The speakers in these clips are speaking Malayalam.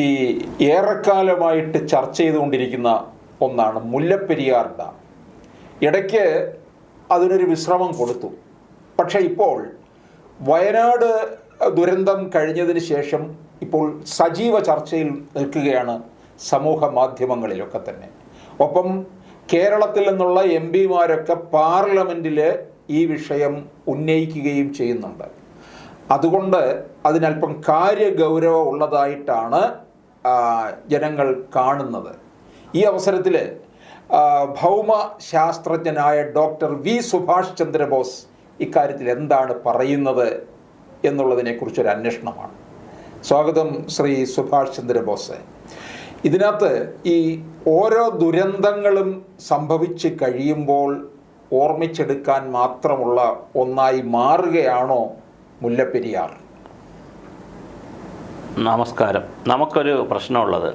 ഈ ഏറെക്കാലമായിട്ട് ചർച്ച ചെയ്തുകൊണ്ടിരിക്കുന്ന ഒന്നാണ് മുല്ലപ്പെരിയാർ ഡാം ഇടയ്ക്ക് അതിനൊരു വിശ്രമം കൊടുത്തു. പക്ഷേ ഇപ്പോൾ വയനാട് ദുരന്തം കഴിഞ്ഞതിന് ശേഷം ഇപ്പോൾ സജീവ ചർച്ചയിൽ നിൽക്കുകയാണ് സമൂഹ മാധ്യമങ്ങളിലൊക്കെ തന്നെ. ഒപ്പം കേരളത്തിൽ നിന്നുള്ള എം പിമാരൊക്കെ പാർലമെന്റിൽ ഈ വിഷയം ഉന്നയിക്കുകയും ചെയ്യുന്നുണ്ട്. അതുകൊണ്ട് അതിനല്പം കാര്യഗൗരവം ഉള്ളതായിട്ടാണ് ജനങ്ങൾ കാണുന്നത്. ഈ അവസരത്തിൽ ഭൗമ ശാസ്ത്രജ്ഞനായ ഡോക്ടർ വി സുഭാഷ് ചന്ദ്രബോസ് ഇക്കാര്യത്തിൽ എന്താണ് പറയുന്നത് എന്നുള്ളതിനെക്കുറിച്ചൊരു അന്വേഷണമാണ്. സ്വാഗതം ശ്രീ സുഭാഷ് ചന്ദ്രബോസ്. ഇതിനകത്ത് ഈ ഓരോ ദുരന്തങ്ങളും സംഭവിച്ച് കഴിയുമ്പോൾ ഓർമ്മിച്ചെടുക്കാൻ മാത്രമുള്ള ഒന്നായി മാറുകയാണോ മുല്ലപ്പെരിയാർ? നമസ്കാരം. നമുക്കൊരു പ്രശ്നമുള്ളത്.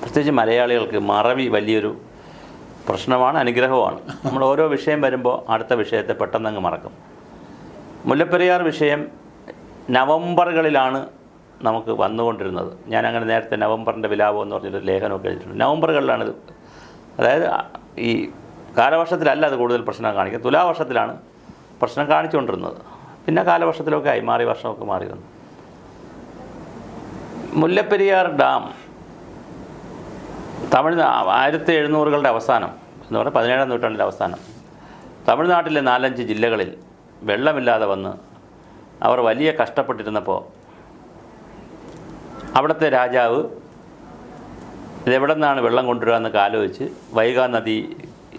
പ്രത്യേകിച്ച് മലയാളികൾക്ക് മറവി വലിയൊരു പ്രശ്നമാണ് അനുഗ്രഹമാണ് നമ്മൾ ഓരോ വിഷയം വരുമ്പോൾ അടുത്ത വിഷയത്തെ പെട്ടെന്ന് അങ്ങ് മറക്കും. മുല്ലപ്പെരിയാർ വിഷയം നവംബറുകളിലാണ് നമുക്ക് വന്നുകൊണ്ടിരുന്നത്. ഞാൻ അങ്ങനെ നേരത്തെ നവംബറിന്റെ വിലാപം എന്ന് പറഞ്ഞൊരു ലേഖനമൊക്കെ എഴുതിയിട്ടുണ്ട്. നവംബറുകളിലാണിത്. അതായത് ഈ കാലവർഷത്തിലല്ല അത് കൂടുതൽ പ്രശ്നം കാണിക്കുക തുലാവർഷത്തിലാണ് പ്രശ്നം കാണിച്ചുകൊണ്ടിരുന്നത്. പിന്നെ കാലവർഷത്തിലൊക്കെ ആയി. മാറി വർഷമൊക്കെ മാറി വന്നു. മുല്ലപ്പെരിയാർ ഡാം തമിഴ്നാ ആയിരത്തി എഴുന്നൂറുകളുടെ അവസാനം എന്ന് പറഞ്ഞാൽ പതിനേഴാം നൂറ്റാണ്ടിന്റെ അവസാനം തമിഴ്നാട്ടിലെ നാലഞ്ച് ജില്ലകളിൽ വെള്ളമില്ലാതെ വന്ന് അവർ വലിയ കഷ്ടപ്പെട്ടിരുന്നപ്പോൾ അവിടുത്തെ രാജാവ് ഇതെവിടെ നിന്നാണ് വെള്ളം കൊണ്ടുവരിക എന്നൊക്കെ ആലോചിച്ച് വൈകാ നദി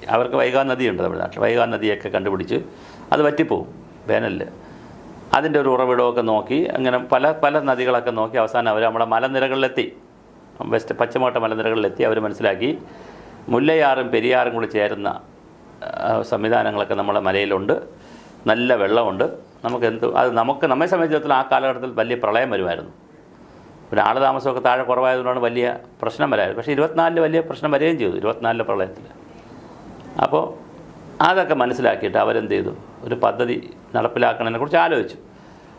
അവർക്ക് വൈകാ നദിയുണ്ട് തമിഴ്നാട്ടിൽ വൈകാ നദിയൊക്കെ കണ്ടുപിടിച്ച് അത് വറ്റിപ്പോവും വേനലിൽ. അതിന്റെ ഒരു ഉറവിടമൊക്കെ നോക്കി അങ്ങനെ പല പല നദികളൊക്കെ നോക്കി അവസാനം അവർ നമ്മുടെ മലനിരകളിലെത്തി. വെസ്റ്റ് പച്ചമോട്ട മലനിരകളിലെത്തി അവർ മനസ്സിലാക്കി മുല്ലയാറും പെരിയാറും കൂടി ചേരുന്ന സംവിധാനങ്ങളൊക്കെ നമ്മുടെ മലയിലുണ്ട്. നല്ല വെള്ളമുണ്ട്. നമുക്ക് എന്ത് അത് നമുക്ക് നമ്മെ സംബന്ധിച്ചിടത്തോളം ആ കാലഘട്ടത്തിൽ വലിയ പ്രളയം വരുമായിരുന്നു. പിന്നെ ആൾ താമസമൊക്കെ താഴെ കുറവായതുകൊണ്ടാണ് വലിയ പ്രശ്നം വരായത് പക്ഷേ ഇരുപത്തിനാലിൽ വലിയ പ്രശ്നം വരികയും ചെയ്തു ഇരുപത്തിനാലിലെ പ്രളയത്തിൽ അപ്പോൾ അതൊക്കെ മനസ്സിലാക്കിയിട്ട് അവരെന്ത് ചെയ്തു? ഒരു പദ്ധതി നടപ്പിലാക്കുന്നതിനെക്കുറിച്ച് ആലോചിച്ചു.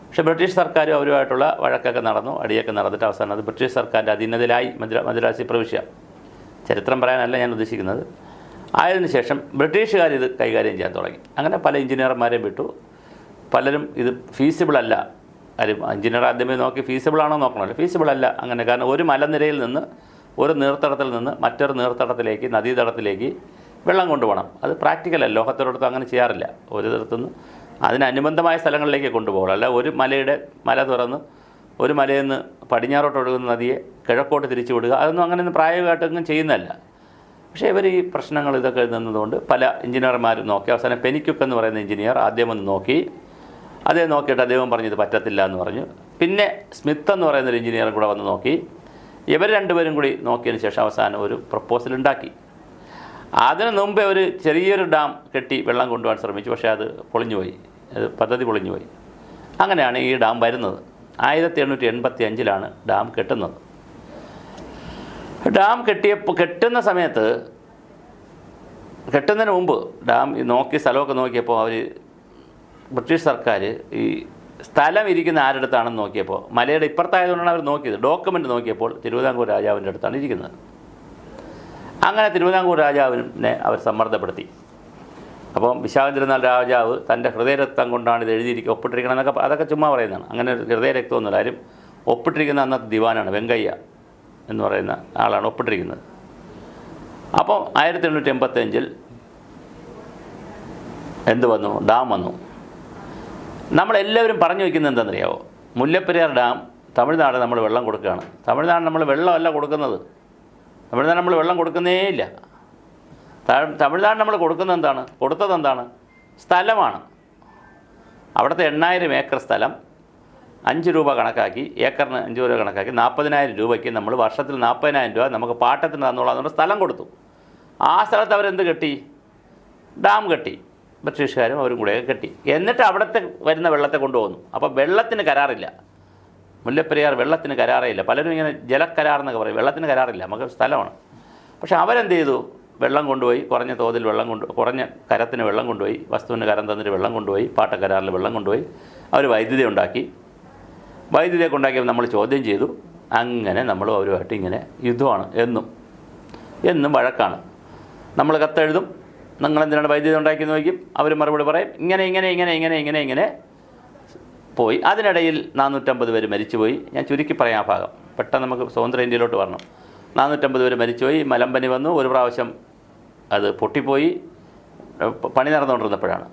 പക്ഷേ ബ്രിട്ടീഷ് സർക്കാരും അവരുമായിട്ടുള്ള വഴക്കൊക്കെ നടന്നു അടിയൊക്കെ നടന്നിട്ട് അവസാനം അത് ബ്രിട്ടീഷ് സർക്കാരിന്റെ അധീനതയിലായി മദ്ര മദ്രാസി പ്രവിശ്യ. ചരിത്രം പറയാനല്ല ഞാൻ ഉദ്ദേശിക്കുന്നത്. ആയതിനു ശേഷം ബ്രിട്ടീഷുകാർ ഇത് കൈകാര്യം ചെയ്യാൻ തുടങ്ങി. അങ്ങനെ പല എഞ്ചിനീയർമാരെയും വിട്ടു. പലരും ഇത് ഫീസിബിൾ അല്ല. കാര്യം എഞ്ചിനീയർ ആദ്യമേ നോക്കി ഫീസിബിൾ ആണോ നോക്കണമല്ലോ. ഫീസിബിൾ അല്ല. അങ്ങനെ കാരണം ഒരു മലനിരയിൽ നിന്ന് ഒരു നീർത്തടത്തിൽ നിന്ന് മറ്റൊരു നീർത്തടത്തിലേക്ക് നദീതടത്തിലേക്ക് വെള്ളം കൊണ്ടുപോകണം. അത് പ്രാക്ടിക്കലല്ല ലോകത്തിനടുത്ത് അങ്ങനെ ചെയ്യാറില്ല. ഒരു തരത്തുനിന്ന് അതിനനുബന്ധമായ സ്ഥലങ്ങളിലേക്ക് കൊണ്ടുപോകണം. അല്ല ഒരു മലയുടെ മല തുറന്ന് ഒരു മലയിൽ നിന്ന് പടിഞ്ഞാറോട്ട് ഒഴുകുന്ന നദിയെ കിഴക്കോട്ട് തിരിച്ചു വിടുക. അതൊന്നും അങ്ങനെ പ്രായോഗികമായിട്ടൊന്നും ചെയ്യുന്നതല്ല. പക്ഷേ ഇവർ ഈ പ്രശ്നങ്ങൾ ഇതൊക്കെ നിന്നതുകൊണ്ട് പല എഞ്ചിനീയർമാരും നോക്കി അവസാനം പെനിക്കുക്ക് എന്ന് പറയുന്ന എഞ്ചിനീയർ ആദ്യം ഒന്ന് നോക്കി. അതേ നോക്കിയിട്ട് അദ്ദേഹം പറഞ്ഞു ഇത് പറ്റത്തില്ല എന്ന് പറഞ്ഞു. പിന്നെ സ്മിത്ത് എന്ന് പറയുന്ന ഒരു എഞ്ചിനീയറും കൂടെ വന്ന് നോക്കി. ഇവർ രണ്ടുപേരും കൂടി നോക്കിയതിന് ശേഷം അവസാനം ഒരു പ്രപ്പോസൽ ഉണ്ടാക്കി. അതിന് മുമ്പേ ഒരു ചെറിയൊരു ഡാം കെട്ടി വെള്ളം കൊണ്ടുപോകാൻ ശ്രമിച്ചു. പക്ഷേ അത് പൊളിഞ്ഞുപോയി. അത് പദ്ധതി പൊളിഞ്ഞുപോയി. അങ്ങനെയാണ് ഈ ഡാം വരുന്നത്. ആയിരത്തി എണ്ണൂറ്റി എൺപത്തി അഞ്ചിലാണ് ഡാം കെട്ടുന്നത്. ഡാം കെട്ടിയപ്പോൾ കെട്ടുന്ന സമയത്ത് കെട്ടുന്നതിന് മുമ്പ് ഡാം നോക്കി സ്ഥലമൊക്കെ നോക്കിയപ്പോൾ അവർ ബ്രിട്ടീഷ് സർക്കാർ ഈ സ്ഥലം ഇരിക്കുന്ന ആരുടെ അടുത്താണെന്ന് നോക്കിയപ്പോൾ മലയുടെ ഇപ്പുറത്തായതുകൊണ്ടാണ് അവർ നോക്കിയത്. ഡോക്യുമെന്റ് നോക്കിയപ്പോൾ തിരുവിതാംകൂർ രാജാവിന്റെ അടുത്താണ് ഇരിക്കുന്നത്. അങ്ങനെ തിരുവിതാംകൂർ രാജാവിനെ അവർ സമ്മർദ്ദപ്പെടുത്തി. അപ്പം വിശാഖചന്ദ്രനാൾ രാജാവ് തന്റെ ഹൃദയരക്തം കൊണ്ടാണ് ഇത് എഴുതിയിരിക്കുക ഒപ്പിട്ടിരിക്കണം എന്നൊക്കെ അതൊക്കെ ചുമ്മാ പറയുന്നതാണ്. അങ്ങനെ ഹൃദയരക്തമൊന്നുമില്ല ആരും ഒപ്പിട്ടിരിക്കുന്ന അന്നത്തെ ദിവാനാണ് വെങ്കയ്യ എന്ന് പറയുന്ന ആളാണ് ഒപ്പിട്ടിരിക്കുന്നത്. അപ്പോൾ ആയിരത്തി എണ്ണൂറ്റി എൺപത്തഞ്ചിൽ എന്ത് വന്നു? ഡാം വന്നു. നമ്മളെല്ലാവരും പറഞ്ഞു വയ്ക്കുന്നത് എന്താണെന്നറിയാവോ? മുല്ലപ്പെരിയാർ ഡാം തമിഴ്നാട് നമ്മൾ വെള്ളം കൊടുക്കുകയാണ്. തമിഴ്നാട് നമ്മൾ വെള്ളമല്ല കൊടുക്കുന്നത്. തമിഴ്നാട് നമ്മൾ വെള്ളം കൊടുക്കുന്നേ ഇല്ല. തമിഴ്നാട് നമ്മൾ കൊടുക്കുന്നത് എന്താണ്? കൊടുത്തത് എന്താണ്? സ്ഥലമാണ്. അവിടുത്തെ എണ്ണായിരം ഏക്കർ സ്ഥലം അഞ്ച് രൂപ കണക്കാക്കി ഏക്കറിന് അഞ്ച് രൂപ കണക്കാക്കി നാൽപ്പതിനായിരം രൂപയ്ക്ക് നമ്മൾ വർഷത്തിൽ നാൽപ്പതിനായിരം രൂപ നമുക്ക് പാട്ടത്തിന് തന്നോളാം സ്ഥലം കൊടുത്തു. ആ സ്ഥലത്ത് അവരെന്ത് കെട്ടി? ഡാം കെട്ടി. ബ്രിട്ടീഷുകാരും അവരും കൂടെയൊക്കെ കെട്ടി. എന്നിട്ട് അവിടുത്തെ വരുന്ന വെള്ളത്തെ കൊണ്ടുപോകുന്നു. അപ്പോൾ വെള്ളത്തിന് കരാറില്ല. മുല്ലപ്പെരിയാർ വെള്ളത്തിന് കരാറേ ഇല്ല പലരും ഇങ്ങനെ ജലക്കരാർ എന്നൊക്കെ പറയും. വെള്ളത്തിന് കരാറില്ല. നമുക്ക് സ്ഥലമാണ്. പക്ഷേ അവരെന്ത് ചെയ്തു വെള്ളം കൊണ്ടുപോയി കുറഞ്ഞ തോതിൽ വെള്ളം കൊണ്ട് കുറഞ്ഞ കരത്തിന് വെള്ളം കൊണ്ടുപോയി വസ്തുവിന് കരം തന്നിട്ട് വെള്ളം കൊണ്ടുപോയി പാട്ടക്കരാറിൽ വെള്ളം കൊണ്ടുപോയി അവർ വൈദ്യുതി ഉണ്ടാക്കി. വൈദ്യുതിയൊക്കെ ഉണ്ടാക്കിയപ്പോൾ നമ്മൾ ചോദ്യം ചെയ്തു. അങ്ങനെ നമ്മൾ അവരുമായിട്ട് ഇങ്ങനെ യുദ്ധമാണ് എന്നും. എന്നും വഴക്കാണ്. നമ്മൾ കത്തെഴുതും. നിങ്ങളെന്തിനാണ് വൈദ്യുതി ഉണ്ടാക്കി നോക്കും അവർ മറുപടി പറയും. ഇങ്ങനെ ഇങ്ങനെ ഇങ്ങനെ ഇങ്ങനെ ഇങ്ങനെ ഇങ്ങനെ പോയി. അതിനിടയിൽ നാനൂറ്റമ്പത് പേര് മരിച്ചുപോയി. ഞാൻ ചുരുക്കി പറയാം ആ ഭാഗം. പെട്ടെന്ന് നമുക്ക് സ്വതന്ത്ര ഇന്ത്യയിലോട്ട് വരണം. നാനൂറ്റമ്പത് പേര് മരിച്ചുപോയി. മലമ്പനി വന്നു. ഒരു പ്രാവശ്യം അത് പൊട്ടിപ്പോയി. പണി നടന്നുകൊണ്ടിരുന്നപ്പോഴാണ്.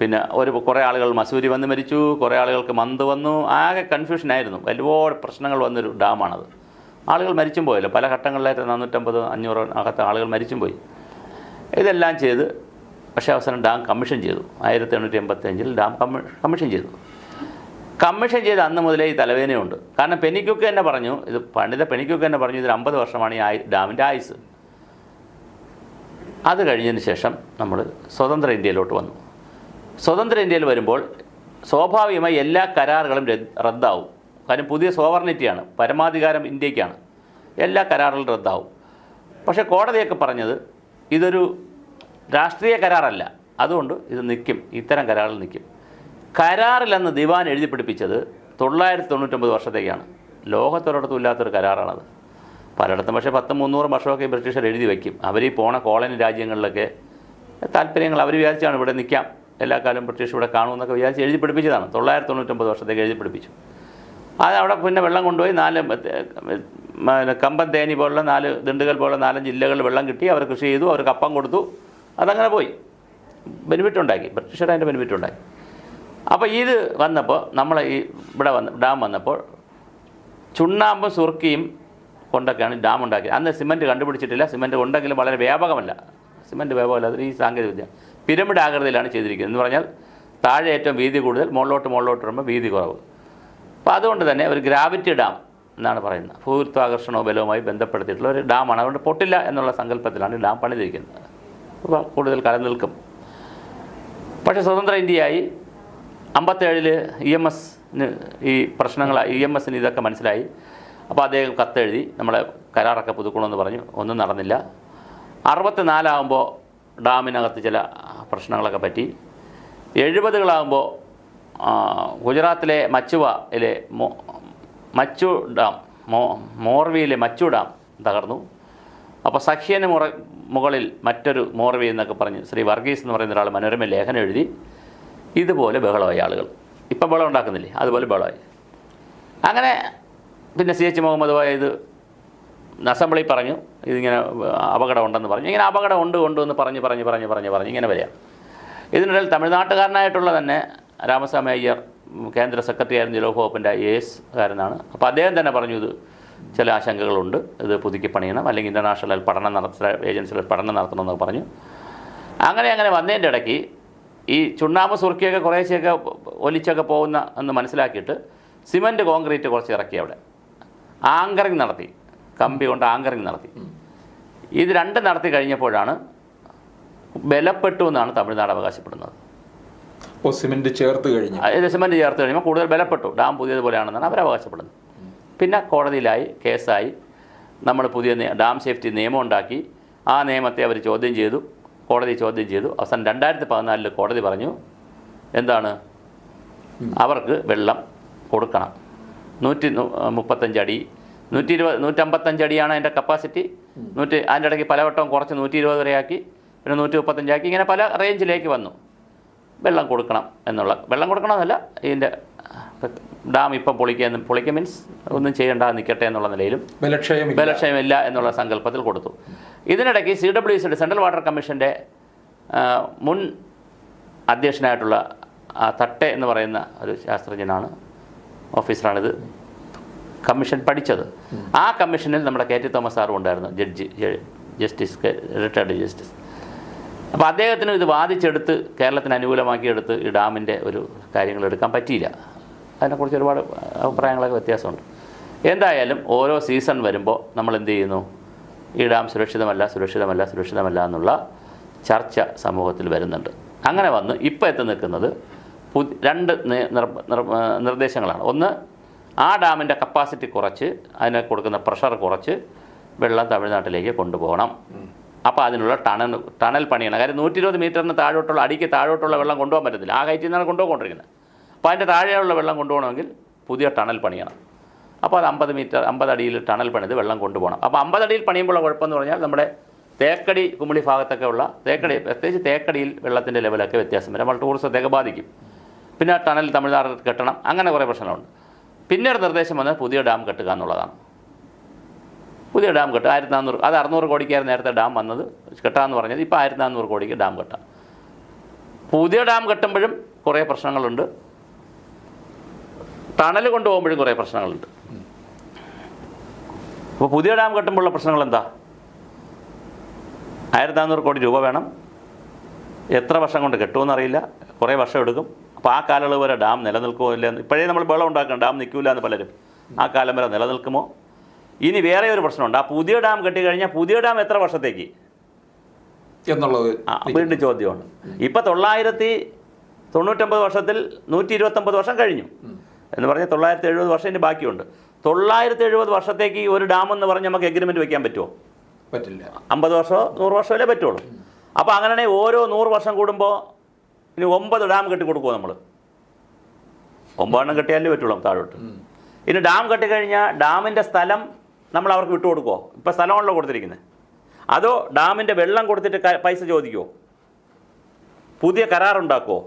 പിന്നെ ഒരു കുറേ ആളുകൾ മസൂരി വന്ന് മരിച്ചു. കുറേ ആളുകൾക്ക് മന്ത് വന്നു. ആകെ കൺഫ്യൂഷനായിരുന്നു. ഒരുപാട് പ്രശ്നങ്ങൾ വന്നൊരു ഡാമാണത്. ആളുകൾ മരിച്ചും പോയല്ലോ. പല ഘട്ടങ്ങളിലായിട്ട് നാനൂറ്റമ്പത് അഞ്ഞൂറ് അകത്ത് ആളുകൾ മരിച്ചും പോയി. ഇതെല്ലാം ചെയ്ത് പക്ഷേ അവസാനം ഡാം കമ്മീഷൻ ചെയ്തു. ആയിരത്തി എണ്ണൂറ്റി എൺപത്തി അഞ്ചിൽ ഡാം കമ്മീഷൻ ചെയ്തു. കമ്മീഷൻ ചെയ്ത് അന്ന് മുതലേ ഈ തലവേദനയുണ്ട്. കാരണം പെനിക്കൊക്കെ തന്നെ പറഞ്ഞു ഇത് പണ്ഡിത പെനിക്കൊക്കെ തന്നെ പറഞ്ഞു ഇതിൽ അമ്പത് വർഷമാണ് ഈ ആയു ഡാമിന്റെ ആയുസ് അത് കഴിഞ്ഞതിന് ശേഷം നമ്മൾ സ്വതന്ത്ര ഇന്ത്യയിലോട്ട് വന്നു. സ്വതന്ത്ര ഇന്ത്യയിൽ വരുമ്പോൾ സ്വാഭാവികമായി എല്ലാ കരാറുകളും റദ്ദാവും. കാര്യം പുതിയ സോവർണിറ്റിയാണ് പരമാധികാരം ഇന്ത്യക്കാണ്. എല്ലാ കരാറുകളും റദ്ദാവും. പക്ഷേ കോടതിയൊക്കെ പറഞ്ഞത് ഇതൊരു രാഷ്ട്രീയ കരാറല്ല. അതുകൊണ്ട് ഇത് നിൽക്കും ഇത്തരം കരാറിൽ നിൽക്കും കരാറിലെന്ന് ദിവാൻ എഴുതി പിടിപ്പിച്ചത് തൊള്ളായിരത്തി തൊണ്ണൂറ്റൊമ്പത് വർഷത്തേക്കാണ്. ലോകത്തൊരിടത്തും ഇല്ലാത്തൊരു കരാറാണത്. പലയിടത്തും പക്ഷേ പത്ത് മുന്നൂറ് വർഷമൊക്കെ ബ്രിട്ടീഷർ എഴുതി വയ്ക്കും അവർ ഈ പോണ കോളനി രാജ്യങ്ങളിലൊക്കെ താല്പര്യങ്ങൾ അവർ വിചാരിച്ചാണ് ഇവിടെ നിൽക്കാം. എല്ലാ കാലം ബ്രിട്ടീഷ് ഇവിടെ കാണുമെന്നൊക്കെ വിചാരിച്ച് എഴുതി പിടിപ്പിച്ചതാണ്. തൊള്ളായിരത്തി തൊണ്ണൂറ്റൊമ്പത് വർഷത്തേക്ക് എഴുതി പിടിപ്പിച്ചു. അത് അവിടെ പിന്നെ വെള്ളം കൊണ്ടുപോയി നാല് കമ്പൻ കമ്പം തേനി പോലുള്ള നാല് ദിണ്ടുകൾ പോലുള്ള നാലഞ്ച് ജില്ലകളിൽ വെള്ളം കിട്ടി. അവർ കൃഷി ചെയ്തു അവർ കപ്പം കൊടുത്തു. അതങ്ങനെ പോയി. ബെനിഫിറ്റ് ഉണ്ടാക്കി ബ്രിട്ടീഷർ അതിന്റെ ബെനിഫിറ്റ് ഉണ്ടാക്കി അപ്പോൾ ഇത് വന്നപ്പോൾ നമ്മൾ ഈ ഇവിടെ വന്ന് ഡാം വന്നപ്പോൾ ചുണ്ണാമ്പും സുർക്കിയും കൊണ്ടൊക്കെയാണ് ഡാം ഉണ്ടാക്കിയത്. അന്ന് സിമന്റ് കണ്ടുപിടിച്ചിട്ടില്ല. സിമന്റ് ഉണ്ടെങ്കിലും വളരെ വ്യാപകമല്ല. സിമന്റ് വ്യാപകമല്ല. ഈ സാങ്കേതികവിദ്യ പിരമിഡ് ആകൃതിയിലാണ് ചെയ്തിരിക്കുന്നത്. എന്ന് പറഞ്ഞാൽ താഴെ ഏറ്റവും വീതി കൂടുതൽ മുകളിലോട്ട് മുകളിലോട്ട് വരുമ്പോൾ വീതി കുറവ്. അപ്പോൾ അതുകൊണ്ട് തന്നെ ഒരു ഗ്രാവിറ്റി ഡാം എന്നാണ് പറയുന്നത്. ഭൂഗുരുത്വാകർഷണവും ബലവുമായി ബന്ധപ്പെടുത്തിയിട്ടുള്ള ഒരു ഡാമാണ്. അതുകൊണ്ട് പൊട്ടില്ല എന്നുള്ള സങ്കല്പത്തിലാണ് ഡാം പണിതിരിക്കുന്നത്. അപ്പോൾ കൂടുതൽ കാലം നിൽക്കും. പക്ഷേ സ്വതന്ത്ര ഇന്ത്യയായി അമ്പത്തേഴിൽ ഇ എം എസിന് ഈ പ്രശ്നങ്ങൾ ഇ എം എസിന് ഇതൊക്കെ മനസ്സിലായി. അപ്പോൾ അദ്ദേഹം കത്തെഴുതി നമ്മളെ കരാറൊക്കെ പുതുക്കണമെന്ന് പറഞ്ഞു. ഒന്നും നടന്നില്ല. അറുപത്തി നാലാകുമ്പോൾ ഡാമിനകത്ത് ചില പ്രശ്നങ്ങളൊക്കെ പറ്റി. എഴുപതുകളാകുമ്പോൾ ഗുജറാത്തിലെ മച്ചുവയിലെ മച്ചു ഡാം മോ മോർവിയിലെ മച്ചു ഡാം തകർന്നു. അപ്പോൾ സഖ്യന് മുറ മുകളിൽ മറ്റൊരു മോർവി എന്നൊക്കെ പറഞ്ഞ് ശ്രീ വർഗീസ് എന്ന് പറയുന്ന ഒരാൾ മനോരമ ലേഖനം എഴുതി. ഇതുപോലെ ബഹളമായി ആളുകൾ. ഇപ്പം ബഹളം ഉണ്ടാക്കുന്നില്ലേ? അതുപോലെ ബഹളമായി. അങ്ങനെ പിന്നെ സി എച്ച് മുഹമ്മദ് വായത് അസംബ്ലി പറഞ്ഞു. ഇതിങ്ങനെ അപകടം ഉണ്ടെന്ന് പറഞ്ഞു. ഇങ്ങനെ അപകടം ഉണ്ട് ഉണ്ട് എന്ന് പറഞ്ഞ് പറഞ്ഞ് പറഞ്ഞ് പറഞ്ഞ് പറഞ്ഞ് ഇങ്ങനെ വരിക. ഇതിനിടയിൽ തമിഴ്നാട്ടുകാരനായിട്ടുള്ള തന്നെ രാമസ്വാമി അയ്യർ കേന്ദ്ര സെക്രട്ടറി ആയിരുന്ന ജലവകുപ്പിന്റെ ഐ എ എസ് കാരനാണ്. അപ്പോൾ അദ്ദേഹം തന്നെ പറഞ്ഞു ഇത് ചില ആശങ്കകളുണ്ട്. ഇത് പുതുക്കി പണിയണം. അല്ലെങ്കിൽ ഇന്റർനാഷണൽ പഠനം നടത്തുന്ന ഏജൻസികൾ പഠനം നടത്തണമെന്നൊക്കെ പറഞ്ഞു. അങ്ങനെ അങ്ങനെ വന്നതിന്റെ ഇടയ്ക്ക് ഈ ചുണ്ണാമ്പ് സുർക്കിയൊക്കെ കുറേശ്ശെയൊക്കെ ഒലിച്ചൊക്കെ പോകുന്ന എന്ന് മനസ്സിലാക്കിയിട്ട് സിമന്റ് കോൺക്രീറ്റ് കുറച്ച് ഇറക്കി അവിടെ. ആങ്കറിങ് നടത്തി. കമ്പി കൊണ്ട് ആങ്കറിങ് നടത്തി. ഇത് രണ്ടും നടത്തി കഴിഞ്ഞപ്പോഴാണ് ബലപ്പെട്ടു എന്നാണ് തമിഴ്നാട് അവകാശപ്പെടുന്നത്. അപ്പോൾ സിമെന്റ് ചേർത്ത് കഴിഞ്ഞു. ഇത് സിമന്റ് ചേർത്ത് കഴിയുമ്പോൾ കൂടുതൽ ബലപ്പെട്ടു. ഡാം പുതിയതുപോലെയാണെന്നാണ് അവർ അവകാശപ്പെടുന്നത്. പിന്നെ കോടതിയിലായി കേസായി നമ്മൾ പുതിയ ഡാം സേഫ്റ്റി നിയമം ഉണ്ടാക്കി. ആ നിയമത്തെ അവർ ചോദ്യം ചെയ്തു. കോടതി ചോദ്യം ചെയ്തു. അവസാനം രണ്ടായിരത്തി പതിനാലിൽ കോടതി പറഞ്ഞു എന്താണ്? അവർക്ക് വെള്ളം കൊടുക്കണം. നൂറ്റി നു- മുപ്പത്തഞ്ച് അടി. നൂറ്റി ഇരുപത് നൂറ്റമ്പത്തഞ്ച് അടിയാണ് അതിന്റെ കപ്പാസിറ്റി നൂറ്റി അതിന്റെ ഇടയ്ക്ക് പലവട്ടം കുറച്ച് നൂറ്റി ഇരുപത് വരെയാക്കി. പിന്നെ നൂറ്റി മുപ്പത്തഞ്ചാക്കി ഇങ്ങനെ പല റേഞ്ചിലേക്ക് വന്നു. വെള്ളം കൊടുക്കണം എന്നുള്ള വെള്ളം കൊടുക്കണമെന്നല്ല ഇതിന്റെ ഡാം ഇപ്പം പൊളിക്കുക പൊളിക്കുക മീൻസ് ഒന്നും ചെയ്യണ്ട നിൽക്കട്ടെ എന്നുള്ള നിലയിലും ബലക്ഷയം ബലക്ഷയമില്ല എന്നുള്ള സങ്കല്പത്തിൽ കൊടുത്തു. ഇതിനിടയ്ക്ക് സി ഡബ്ല്യു സിയുടെ സെൻട്രൽ വാട്ടർ കമ്മീഷന്റെ മുൻ അധ്യക്ഷനായിട്ടുള്ള തട്ടെ എന്ന് പറയുന്ന ഒരു ശാസ്ത്രജ്ഞനാണ് ഓഫീസറാണിത് കമ്മീഷൻ പഠിച്ചത്. ആ കമ്മീഷനിൽ നമ്മുടെ കെ ടി തോമസ് സാറും ഉണ്ടായിരുന്നു ജഡ്ജി ജസ്റ്റിസ് റിട്ടയർഡ് ജസ്റ്റിസ്. അപ്പോൾ അദ്ദേഹത്തിന് ഇത് വാദിച്ചെടുത്ത് കേരളത്തിന് അനുകൂലമാക്കിയെടുത്ത് ഈ ഡാമിന്റെ ഒരു കാര്യങ്ങൾ എടുക്കാൻ പറ്റിയില്ല. അതിനെക്കുറിച്ച് ഒരുപാട് അഭിപ്രായങ്ങളൊക്കെ വ്യത്യാസമുണ്ട്. എന്തായാലും ഓരോ സീസൺ വരുമ്പോൾ നമ്മൾ എന്ത് ചെയ്യുന്നു? ഈ ഡാം സുരക്ഷിതമല്ല സുരക്ഷിതമല്ല സുരക്ഷിതമല്ല എന്നുള്ള ചർച്ച സമൂഹത്തിൽ വരുന്നുണ്ട്. അങ്ങനെ വന്ന് ഇപ്പോൾ എത്തി നിൽക്കുന്നത് രണ്ട് നിർദ്ദേശങ്ങളാണ്. ഒന്ന് ആ ഡാമിന്റെ കപ്പാസിറ്റി കുറച്ച് അതിന് കൊടുക്കുന്ന പ്രഷർ കുറച്ച് വെള്ളം തമിഴ്നാട്ടിലേക്ക് കൊണ്ടുപോകണം. അപ്പോൾ അതിനുള്ള ടണൽ ടണൽ പണിയാണ്. കാര്യം നൂറ്റി ഇരുപത് മീറ്ററിന് താഴോട്ടുള്ള അടിക്ക് താഴോട്ടുള്ള വെള്ളം കൊണ്ടുപോകാൻ പറ്റത്തില്ല. ആ ഹൈറ്റിൽ നിന്നാണ് കൊണ്ടുപോകൊണ്ടിരിക്കുന്നത് അപ്പോൾ അതിന്റെ താഴെയുള്ള വെള്ളം കൊണ്ടുപോകണമെങ്കിൽ പുതിയ ടണൽ പണിയണം. അപ്പോൾ അത് അമ്പത് മീറ്റർ അമ്പത് അടിയിൽ ടണൽ പണിത് വെള്ളം കൊണ്ടുപോകണം. അപ്പോൾ അമ്പത് അടിയിൽ പണിയുമ്പോൾ കുഴപ്പമെന്ന് പറഞ്ഞാൽ നമ്മുടെ തേക്കടി കുമിളി ഭാഗത്തൊക്കെ ഉള്ള തേക്കടി പ്രത്യേകിച്ച് തേക്കടിയിൽ വെള്ളത്തിന്റെ ലെവലൊക്കെ വ്യത്യാസം വരും. നമ്മൾ ടൂറിസത്തെയൊക്കെ ബാധിക്കും. പിന്നെ ആ ടണൽ തമിഴ്നാട് കെട്ടണം. അങ്ങനെ കുറേ പ്രശ്നങ്ങളുണ്ട്. പിന്നെ ഒരു നിർദ്ദേശം വന്നത് പുതിയ ഡാം കെട്ടുക എന്നുള്ളതാണ്. പുതിയ ഡാം കെട്ടുക. ആയിരത്തി നാനൂറ് അത് അറുന്നൂറ് കോടിക്കായിരുന്നു നേരത്തെ ഡാം വന്നത് കെട്ടാന്ന് പറഞ്ഞത്. ഇപ്പോൾ ആയിരത്തി നാനൂറ് കോടിക്ക് ഡാം കെട്ടാം. പുതിയ ഡാം കെട്ടുമ്പോഴും കുറേ പ്രശ്നങ്ങളുണ്ട്. ടണൽ കൊണ്ടുപോകുമ്പോഴും കുറേ പ്രശ്നങ്ങളുണ്ട്. അപ്പോൾ പുതിയ ഡാം കെട്ടുമ്പോഴുള്ള പ്രശ്നങ്ങൾ എന്താ ആയിരത്തി നാനൂറ് കോടി രൂപ വേണം. എത്ര വർഷം കൊണ്ട് കെട്ടുമെന്ന് അറിയില്ല കുറേ വർഷം എടുക്കും. അപ്പോൾ ആ കാലയളവ് വരെ ഡാം നിലനിൽക്കുമോ ഇല്ല ഇപ്പോഴേ നമ്മൾ വെള്ളം ഉണ്ടാക്കണം. ഡാം നിൽക്കില്ല എന്ന് പലരും. ആ കാലം വരെ നിലനിൽക്കുമോ? ഇനി വേറെ ഒരു പ്രശ്നമുണ്ട്. ആ പുതിയ ഡാം കെട്ടിക്കഴിഞ്ഞാൽ പുതിയ ഡാം എത്ര വർഷത്തേക്ക്? എന്നുള്ളത് ആ വീണ്ടും ചോദ്യമാണ്. ഇപ്പം തൊള്ളായിരത്തി തൊണ്ണൂറ്റൊമ്പത് വർഷത്തിൽ നൂറ്റി ഇരുപത്തൊമ്പത് വർഷം കഴിഞ്ഞു. എന്ന് പറഞ്ഞാൽ തൊള്ളായിരത്തി എഴുപത് വർഷം ഇനി ബാക്കിയുണ്ട്. തൊള്ളായിരത്തി എഴുപത് വർഷത്തേക്ക് ഒരു ഡാം എന്ന് പറഞ്ഞ് നമുക്ക് എഗ്രിമെന്റ് വെക്കാൻ പറ്റുമോ പറ്റില്ല. അമ്പത് വർഷമോ നൂറ് വർഷമല്ലേ പറ്റുള്ളൂ? അപ്പോൾ അങ്ങനെയാണെങ്കിൽ ഓരോ നൂറ് വർഷം കൂടുമ്പോൾ ഇനി ഒമ്പത് ഡാം കെട്ടി കൊടുക്കുമോ നമ്മൾ ഒമ്പതെണ്ണം കെട്ടിയാലേ പറ്റുള്ളൂ താഴോട്ട്. ഇനി ഡാം കെട്ടിക്കഴിഞ്ഞാൽ ഡാമിന്റെ സ്ഥലം നമ്മൾ അവർക്ക് വിട്ടു വിട്ടുകൊടുക്കുമോ ഇപ്പോൾ സ്ഥലമാണല്ലോ കൊടുത്തിരിക്കുന്നത് അതോ ഡാമിന്റെ വെള്ളം കൊടുത്തിട്ട് പൈസ ചോദിക്കുമോ പുതിയ കരാറുണ്ടാക്കുമോ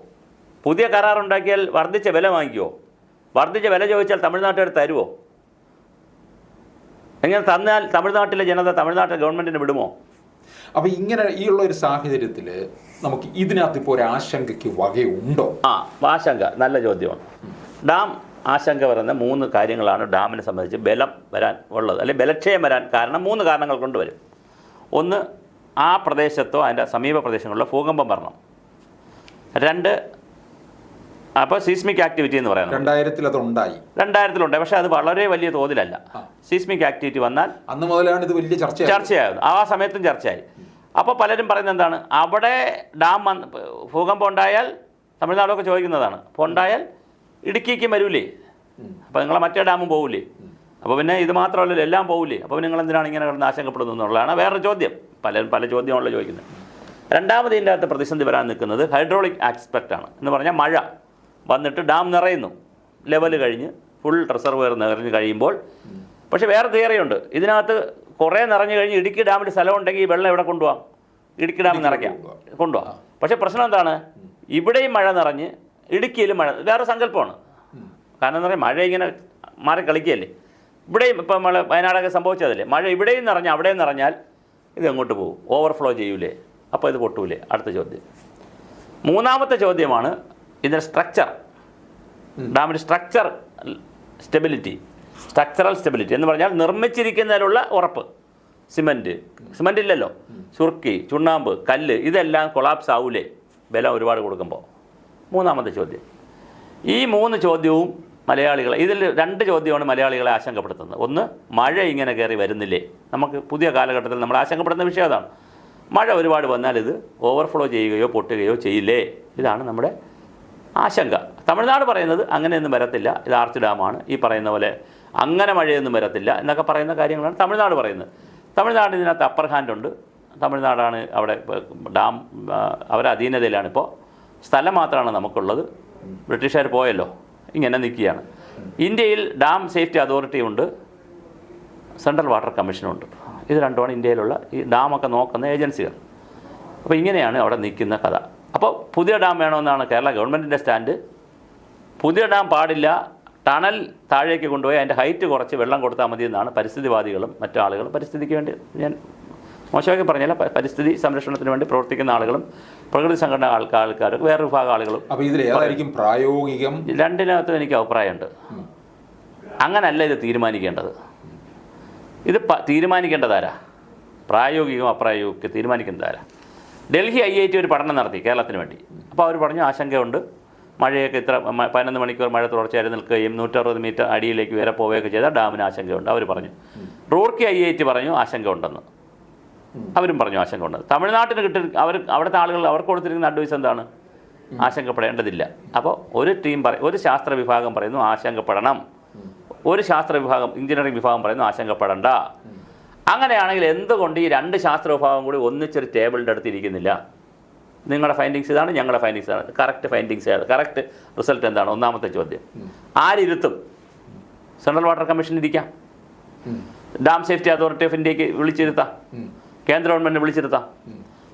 പുതിയ കരാറുണ്ടാക്കിയാൽ വർദ്ധിച്ച വില വാങ്ങിക്കുമോ വർദ്ധിച്ച വില ചോദിച്ചാൽ തമിഴ്നാട്ടുകാർ തരുമോ എങ്ങനെ തന്നാൽ തമിഴ്നാട്ടിലെ ജനത തമിഴ്നാട്ടിലെ ഗവൺമെന്റിന് വിടുമോ? അപ്പോൾ ഇങ്ങനെ ഈ ഉള്ള ഒരു സാഹചര്യത്തിൽ നമുക്ക് ഇതിനകത്ത് ഇപ്പോൾ ഒരു ആശങ്കയ്ക്ക് വകയുണ്ടോ? ആ ആശങ്ക. നല്ല ചോദ്യമാണ്. ഡാം ആശങ്ക പറയുന്ന മൂന്ന് കാര്യങ്ങളാണ് ഡാമിനെ സംബന്ധിച്ച് ബലം വരാൻ ഉള്ളത്. അല്ലെങ്കിൽ ബലക്ഷയം വരാൻ കാരണം മൂന്ന് കാരണങ്ങൾ കൊണ്ടുവരും. ഒന്ന് ആ പ്രദേശത്തോ അതിന്റെ സമീപ പ്രദേശങ്ങളിലോ ഭൂകമ്പം വരണം. രണ്ട് അപ്പോൾ സീസ്മിക് ആക്ടിവിറ്റി എന്ന് പറയുന്നത്. രണ്ടായിരത്തിൽ അത് ഉണ്ടായി. രണ്ടായിരത്തിലുണ്ടായി പക്ഷേ അത് വളരെ വലിയ തോതിലല്ല. സീസ്മിക് ആക്ടിവിറ്റി വന്നാൽ അന്ന് മുതലാണ് ഇത് വലിയ ചർച്ച ചർച്ചയായിരുന്നു ആ സമയത്തും ചർച്ചയായി. അപ്പോൾ പലരും പറയുന്നത് എന്താണ്? അവിടെ ഡാം വന്ന് ഭൂകമ്പം ഉണ്ടായാൽ തമിഴ്നാടൊക്കെ ചോദിക്കുന്നതാണ്. അപ്പോൾ ഉണ്ടായാൽ ഇടുക്കിക്ക് വരൂലേ? അപ്പോൾ നിങ്ങളെ മറ്റേ ഡാമും പോകില്ലേ അപ്പോൾ പിന്നെ ഇത് മാത്രമല്ലല്ലോ എല്ലാം പോകില്ലേ അപ്പോൾ നിങ്ങൾ എന്തിനാണ് ഇങ്ങനെ കിടന്ന് ആശങ്കപ്പെടുന്നത് എന്നുള്ളതാണ് വേറൊരു ചോദ്യം. പലരും പല ചോദ്യമാണല്ലോ ചോദിക്കുന്നത്. രണ്ടാമത് ഇതിന്റെ അകത്ത് പ്രതിസന്ധി വരാൻ നിൽക്കുന്നത് ഹൈഡ്രോളിക് ആസ്പെക്റ്റ് ആണ് എന്ന് പറഞ്ഞാൽ മഴ. വന്നിട്ട് ഡാം നിറയുന്നു. ലെവൽ കഴിഞ്ഞ് ഫുൾ റിസർവയർ നിറഞ്ഞ് കഴിയുമ്പോൾ. പക്ഷേ വേറെ തിയറിയുണ്ട് ഇതിനകത്ത് കുറേ നിറഞ്ഞു കഴിഞ്ഞ് ഇടുക്കി ഡാമിൽ സ്ഥലം ഉണ്ടെങ്കിൽ ഈ വെള്ളം എവിടെ കൊണ്ടുപോകാം ഇടുക്കി ഡാം നിറയ്ക്കാം. കൊണ്ടുപോകാം പക്ഷേ പ്രശ്നം എന്താണ്? ഇവിടെയും മഴ നിറഞ്ഞ് ഇടുക്കിയിലും മഴ വേറെ സങ്കല്പമാണ്. കാരണം എന്ന് മഴ ഇങ്ങനെ മാറി കളിക്കുകയല്ലേ? ഇവിടെയും ഇപ്പം നമ്മൾ വയനാടൊക്കെ സംഭവിച്ചതല്ലേ? മഴ ഇവിടെയും നിറഞ്ഞ അവിടെയും നിറഞ്ഞാൽ ഇത് അങ്ങോട്ട് പോകും? ഓവർഫ്ലോ ചെയ്യൂലേ? അപ്പോൾ ഇത് പൊട്ടൂലേ? അടുത്ത ചോദ്യം. മൂന്നാമത്തെ ചോദ്യമാണ് ഇതിന്റെ സ്ട്രക്ചർ ഡാമിന്റെ സ്ട്രക്ചർ സ്റ്റെബിലിറ്റി സ്ട്രക്ചറൽ സ്റ്റെബിലിറ്റി എന്ന് പറഞ്ഞാൽ നിർമ്മിച്ചിരിക്കുന്നതിലുള്ള ഉറപ്പ്. സിമന്റ്. സിമന്റ് ഇല്ലല്ലോ. ചുർക്കി ചുണ്ണാമ്പ് കല്ല് ഇതെല്ലാം കൊളാപ്സ് ആവൂലേ? ബലം ഒരുപാട് കൊടുക്കുമ്പോൾ മൂന്നാമത്തെ ചോദ്യം. ഈ മൂന്ന് ചോദ്യവും മലയാളികളെ ഇതിൽ രണ്ട് ചോദ്യമാണ് മലയാളികളെ ആശങ്കപ്പെടുത്തുന്നത്. ഒന്ന് മഴ ഇങ്ങനെ കയറി വരുന്നില്ലേ? നമുക്ക് പുതിയ കാലഘട്ടത്തിൽ നമ്മൾ ആശങ്കപ്പെടുന്ന വിഷയം അതാണ്. മഴ ഒരുപാട് വന്നാൽ ഇത് ഓവർഫ്ലോ ചെയ്യുകയോ പൊട്ടുകയോ ചെയ്യില്ലേ? ഇതാണ് നമ്മുടെ ആശങ്ക. തമിഴ്നാട് പറയുന്നത് അങ്ങനെയൊന്നും വരത്തില്ല. ഇത് ആർച്ച് ഡാമാണ്. ഈ പറയുന്ന പോലെ അങ്ങനെ മഴയൊന്നും വരത്തില്ല എന്നൊക്കെ പറയുന്ന കാര്യങ്ങളാണ് തമിഴ്നാട് പറയുന്നത്. തമിഴ്നാട് ഇതിനകത്ത് അപ്പർ ഹാൻഡ് ഉണ്ട്. തമിഴ്നാടാണ് അവിടെ ഡാം അവരുടെ അധീനതയിലാണിപ്പോൾ സ്ഥലം മാത്രമാണ് നമുക്കുള്ളത്. ബ്രിട്ടീഷുകാർ പോയല്ലോ. ഇങ്ങനെ നിൽക്കുകയാണ്. ഇന്ത്യയിൽ ഡാം സേഫ്റ്റി അതോറിറ്റി ഉണ്ട്. സെൻട്രൽ വാട്ടർ കമ്മീഷനുണ്ട് ഇത് രണ്ടുമാണ് ഇന്ത്യയിലുള്ള ഈ ഡാമൊക്കെ നോക്കുന്ന ഏജൻസികൾ. അപ്പോൾ ഇങ്ങനെയാണ് അവിടെ നിൽക്കുന്ന കഥ. അപ്പോൾ പുതിയ ഡാം വേണമെന്നാണ് കേരള ഗവൺമെന്റിന്റെ സ്റ്റാൻഡ്. പുതിയ ഡാം പാടില്ല. ടണൽ താഴേക്ക് കൊണ്ടുപോയി അതിന്റെ ഹൈറ്റ് കുറച്ച് വെള്ളം കൊടുത്താൽ മതി എന്നാണ് പരിസ്ഥിതിവാദികളും മറ്റു ആളുകളും പരിസ്ഥിതിക്ക് വേണ്ടി. ഞാൻ മോശമാക്കി പറഞ്ഞാൽ പരിസ്ഥിതി സംരക്ഷണത്തിന് വേണ്ടി പ്രവർത്തിക്കുന്ന ആളുകളും പ്രകൃതി സംഘടന ആൾക്കാർ ആൾക്കാരും വേറെ വിഭാഗം ആളുകളും അപ്പോൾ ഇതിൽ ഏതായിരിക്കും പ്രായോഗികം? രണ്ടിനകത്തും എനിക്ക് അഭിപ്രായമുണ്ട്. അങ്ങനല്ല ഇത് തീരുമാനിക്കേണ്ടത്. ഇത് തീരുമാനിക്കേണ്ടതാരാ പ്രായോഗികവും അപ്രായോഗികവും തീരുമാനിക്കേണ്ടതാരാ ഡൽഹി ഐ ഐ ടി ഒരു പഠനം നടത്തി കേരളത്തിന് വേണ്ടി. അപ്പോൾ അവർ പറഞ്ഞു ആശങ്കയുണ്ട്. മഴയൊക്കെ ഇത്ര പതിനൊന്ന് മണിക്കൂർ മഴ തുടർച്ചയായി നിൽക്കുകയും നൂറ്ററുപത് മീറ്റർ അടിയിലേക്ക് വരെ പോവുകയൊക്കെ ചെയ്താൽ ഡാമിന് ആശങ്കയുണ്ട്. അവർ പറഞ്ഞു. റൂർക്കി ഐ ഐ ടി പറഞ്ഞു ആശങ്കയുണ്ടെന്ന്. അവരും പറഞ്ഞു ആശങ്ക ഉണ്ടെന്ന് തമിഴ്നാട്ടിന് കിട്ടി അവർ അവിടുത്തെ ആളുകൾ അവർക്ക് കൊടുത്തിരിക്കുന്ന അഡ്വൈസ് എന്താണ്? ആശങ്കപ്പെടേണ്ടതില്ല. അപ്പോൾ ഒരു ടീം പറയും ഒരു ശാസ്ത്ര വിഭാഗം പറയുന്നു ആശങ്കപ്പെടണം. ഒരു ശാസ്ത്ര വിഭാഗം എഞ്ചിനീയറിംഗ് വിഭാഗം പറയുന്നു ആശങ്കപ്പെടണ്ട. അങ്ങനെയാണെങ്കിൽ എന്തുകൊണ്ട് ഈ രണ്ട് ശാസ്ത്ര വിഭാഗം കൂടി ഒന്നിച്ചൊരു ടേബിളിന്റെ അടുത്ത് ഇരിക്കുന്നില്ല? നിങ്ങളുടെ ഫൈൻഡിങ്സ് ഇതാണ് ഞങ്ങളുടെ ഫൈൻഡിങ്സ് ഇതാണ്. കറക്റ്റ് ഫൈൻഡിങ്സ് ഏതാണ്? കറക്റ്റ് റിസൾട്ട് എന്താണ്? ഒന്നാമത്തെ ചോദ്യം. ആരിരുത്തും? സെൻട്രൽ വാട്ടർ കമ്മീഷൻ ഇരിക്കാം. ഡാം സേഫ്റ്റി അതോറിറ്റി ഓഫ് ഇന്ത്യയ്ക്ക് വിളിച്ചിരുത്താം. കേന്ദ്ര ഗവൺമെന്റ് വിളിച്ചിരുത്താം.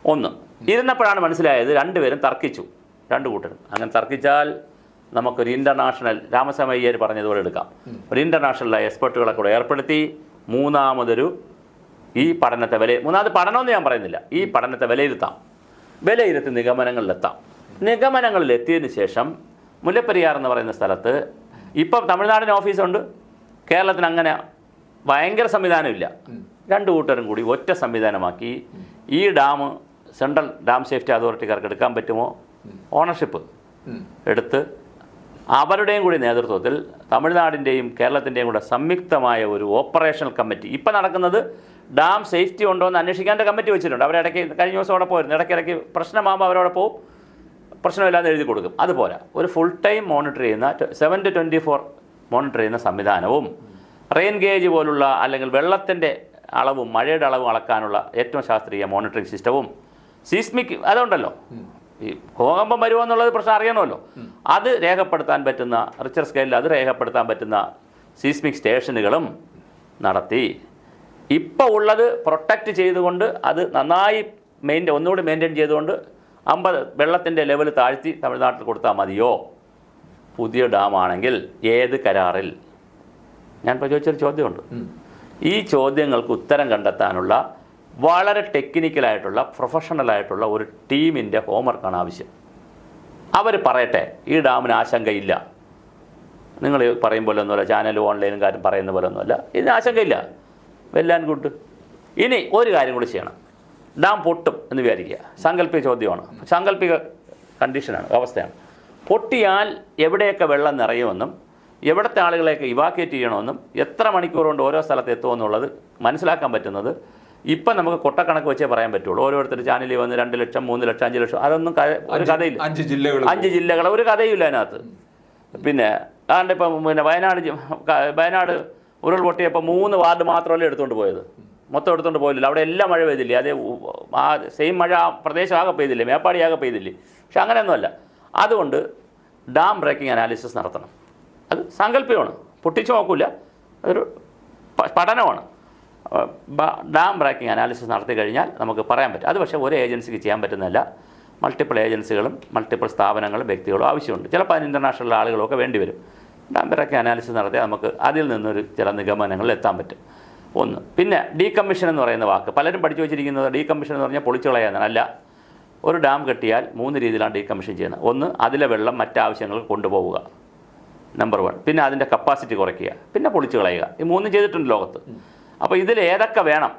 ഒന്ന്. ഇരുന്നപ്പോഴാണ് മനസ്സിലായത് രണ്ടുപേരും തർക്കിച്ചു. രണ്ട് കൂട്ടരും അങ്ങനെ തർക്കിച്ചാൽ നമുക്കൊരു ഇന്റർനാഷണൽ രാമസമയ്യർ പറഞ്ഞതുപോലെ എടുക്കാം. ഒരു ഇന്റർനാഷണൽ എക്സ്പെർട്ടുകളെ കൂടെ ഏർപ്പെടുത്തി മൂന്നാമതൊരു ഈ പഠനത്തെ വില മൂന്നാമത് പഠനമെന്ന് ഞാൻ പറയുന്നില്ല. ഈ പഠനത്തെ വിലയിരുത്താം. വിലയിരുത്തി നിഗമനങ്ങളിലെത്താം. നിഗമനങ്ങളിലെത്തിയതിന് ശേഷം മുല്ലപ്പെരിയാർ എന്ന് പറയുന്ന സ്ഥലത്ത് ഇപ്പം തമിഴ്നാടിന് ഓഫീസുണ്ട്. കേരളത്തിന് അങ്ങനെ ഭയങ്കര സംവിധാനമില്ല. രണ്ട് കൂട്ടരും കൂടി ഒറ്റ സംവിധാനമാക്കി ഈ ഡാം സെൻട്രൽ ഡാം സേഫ്റ്റി അതോറിറ്റിക്കാർക്ക് എടുക്കാൻ പറ്റുമോ? ഓണർഷിപ്പ് എടുത്ത് അവരുടെയും കൂടി നേതൃത്വത്തിൽ തമിഴ്നാടിന്റെയും കേരളത്തിന്റെയും കൂടെ സംയുക്തമായ ഒരു ഓപ്പറേഷണൽ കമ്മിറ്റി. ഇപ്പം നടക്കുന്നത് ഡാം സേഫ്റ്റി ഉണ്ടോ എന്ന് അന്വേഷിക്കാൻ കമ്മിറ്റി വെച്ചിട്ടുണ്ട്. അവരിടയ്ക്ക് കഴിഞ്ഞ ദിവസം അവിടെ പോയിരുന്നു. ഇടയ്ക്ക് ഇടയ്ക്ക് പ്രശ്നമാകുമ്പോൾ അവരവിടെ പോകും പ്രശ്നമില്ലാതെ എഴുതി കൊടുക്കും. അതുപോലെ ഒരു ഫുൾ ടൈം മോണിറ്റർ ചെയ്യുന്ന seven to twenty four monitor ചെയ്യുന്ന സംവിധാനവും റെയിൻ ഗേജ് പോലുള്ള അല്ലെങ്കിൽ വെള്ളത്തിന്റെ അളവും മഴയുടെ അളവും അളക്കാനുള്ള ഏറ്റവും ശാസ്ത്രീയ മോണിറ്ററിംഗ് സിസ്റ്റവും സീസ്മിക് അതുണ്ടല്ലോ. ഈ ഭൂകമ്പം വരുമോ എന്നുള്ളത് പ്രശ്നം അറിയണമല്ലോ. അത് രേഖപ്പെടുത്താൻ പറ്റുന്ന റിച്ചർ സ്കെയിലിൽ അത് രേഖപ്പെടുത്താൻ പറ്റുന്ന സീസ്മിക് സ്റ്റേഷനുകളും നടത്തി. ഇപ്പോൾ ഉള്ളത് പ്രൊട്ടക്റ്റ് ചെയ്തുകൊണ്ട് അത് നന്നായി മെയിന്റെ ഒന്നുകൂടി മെയിന്റെയിൻ ചെയ്തുകൊണ്ട് അമ്പത് വെള്ളത്തിന്റെ ലെവൽ താഴ്ത്തി തമിഴ്നാട്ടിൽ കൊടുത്താൽ മതിയോ? പുതിയ ഡാമാണെങ്കിൽ ഏത് കരാറിൽ? ഞാൻ ഇപ്പോൾ ചോദിച്ചൊരു ചോദ്യമുണ്ട് ഈ ചോദ്യങ്ങൾക്ക് ഉത്തരം കണ്ടെത്താനുള്ള വളരെ ടെക്നിക്കലായിട്ടുള്ള പ്രൊഫഷണലായിട്ടുള്ള ഒരു ടീമിന്റെ ഹോംവർക്കാണ് ആവശ്യം. അവർ പറയട്ടെ ഈ ഡാമിന് ആശങ്കയില്ല. നിങ്ങൾ പറയും പോലെ ഒന്നുമല്ല ചാനൽ ഓൺലൈനും കാര്യം പറയുന്ന പോലെ ഒന്നുമല്ല ഇതിന് ആശങ്കയില്ല. വെൽ ആൻഡ് ഗുഡ് ഇനി ഒരു കാര്യം കൂടി ചെയ്യണം. ഡാം പൊട്ടും എന്ന് വിചാരിക്കുക. സാങ്കല്പിക ചോദ്യമാണ്. സാങ്കല്പിക കണ്ടീഷനാണ് അവസ്ഥയാണ്. പൊട്ടിയാൽ എവിടെയൊക്കെ വെള്ളം നിറയുമെന്നും എവിടുത്തെ ആളുകളെയൊക്കെ ഇവാക്യുവേറ്റ് ചെയ്യണമെന്നും എത്ര മണിക്കൂർ കൊണ്ട് ഓരോ സ്ഥലത്ത് എത്തുമെന്നുള്ളത് മനസ്സിലാക്കാൻ പറ്റുന്നത് ഇപ്പം നമുക്ക് കൊട്ടക്കണക്ക് വെച്ചേ പറയാൻ പറ്റുള്ളൂ. ഓരോരുത്തർ ചാനലിൽ വന്ന് രണ്ട് ലക്ഷം മൂന്ന് ലക്ഷം അഞ്ച് ലക്ഷം അതൊന്നും ഒരു കഥയില്ല. അഞ്ച് ജില്ലകൾ അഞ്ച് ജില്ലകൾ ഒരു കഥയില്ല അതിനകത്ത്. പിന്നെ അതുകൊണ്ട് ഇപ്പം പിന്നെ വയനാട് വയനാട് ഉരുൾ പൊട്ടിയപ്പോൾ മൂന്ന് വാർഡ് മാത്രമല്ലേ എടുത്തുകൊണ്ട് പോയത്? മൊത്തം എടുത്തുകൊണ്ട് പോയില്ല അവിടെ എല്ലാം മഴ പെയ്തില്ലേ? അതേ ആ സെയിം മഴ ആ പ്രദേശം ആകെ പെയ്തില്ലേ? മേപ്പാടി ആകെ പെയ്തില്ലേ? പക്ഷെ അങ്ങനെയൊന്നുമല്ല. അതുകൊണ്ട് ഡാം ബ്രേക്കിംഗ് അനാലിസിസ് നടത്തണം. അത് സങ്കല്പമാണ്. പൊട്ടിച്ചു നോക്കില്ല അതൊരു പഠനമാണ്. ഡാം ബ്രേക്കിംഗ് അനാലിസിസ് നടത്തി കഴിഞ്ഞാൽ നമുക്ക് പറയാൻ പറ്റും. അത് പക്ഷേ ഒരു ഏജൻസിക്ക് ചെയ്യാൻ പറ്റുന്നതല്ല. മൾട്ടിപ്പിൾ ഏജൻസികളും മൾട്ടിപ്പിൾ സ്ഥാപനങ്ങളും വ്യക്തികളും ആവശ്യമുണ്ട്. ചിലപ്പോൾ അതിന് ഇന്റർനാഷണൽ ആളുകളൊക്കെ വേണ്ടി വരും. ഡാം ബ്രേക്കിംഗ് അനാലിസിസ് നടത്തിയാൽ നമുക്ക് അതിൽ നിന്നൊരു ചില നിഗമനങ്ങളിൽ എത്താൻ പറ്റും. ഒന്ന് പിന്നെ ഡീകമ്മീഷൻ എന്ന് പറയുന്ന വാക്ക്. പലരും പഠിച്ചു വെച്ചിരിക്കുന്നത് ഡീകമ്മീഷൻ എന്ന് പറഞ്ഞാൽ പൊളിച്ചുകളയാണ് അല്ല ഒരു ഡാം കെട്ടിയാൽ മൂന്ന് രീതിയിലാണ് ഡീകമ്മീഷൻ ചെയ്യുന്നത്. ഒന്ന് അതിലെ വെള്ളം മറ്റാവശ്യങ്ങൾക്ക് കൊണ്ടുപോവുക. നമ്പർ വൺ പിന്നെ അതിന്റെ കപ്പാസിറ്റി കുറയ്ക്കുക. പിന്നെ പൊളിച്ചു കളയുക. ഈ മൂന്നും ചെയ്തിട്ടുണ്ട് ലോകത്ത്. അപ്പോൾ ഇതിൽ ഏതൊക്കെ വേണം?